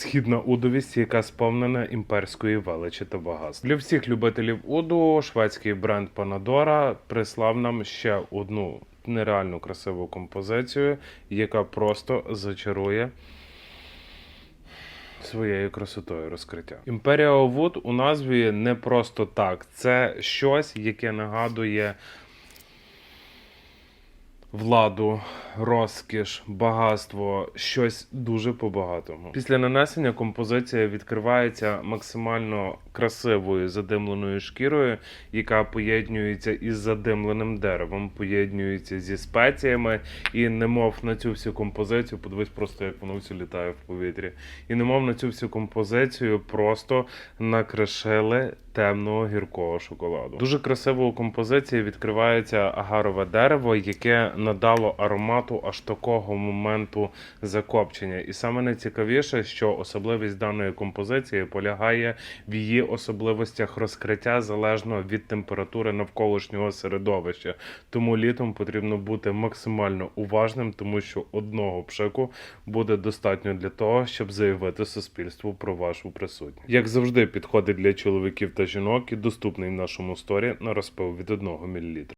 Східна удовість, яка сповнена імперської величі та багатств. Для всіх любителів уду шведський бренд Panadora прислав нам ще одну нереально красиву композицію, яка просто зачарує своєю красотою розкриття. Імперія Овуд у назві не просто так. Це щось, яке нагадує владу, розкіш, багатство, щось дуже по-багатому. Після нанесення композиція відкривається максимально красивою задимленою шкірою, яка поєднується із задимленим деревом, поєднується зі спеціями, і немов на цю всю композицію, подивись просто, як воно все літає в повітрі. І немов на цю всю композицію просто накришили темного гіркого шоколаду. Дуже красиво у відкривається агарове дерево, яке надало аромату аж такого моменту закопчення. І саме найцікавіше, що особливість даної композиції полягає в її особливостях розкриття залежно від температури навколишнього середовища. Тому літом потрібно бути максимально уважним, тому що одного пшику буде достатньо для того, щоб заявити суспільству про вашу присутність. Як завжди, підходить для чоловіків та жінок і доступний в нашому сторі на розпил від 1 мл.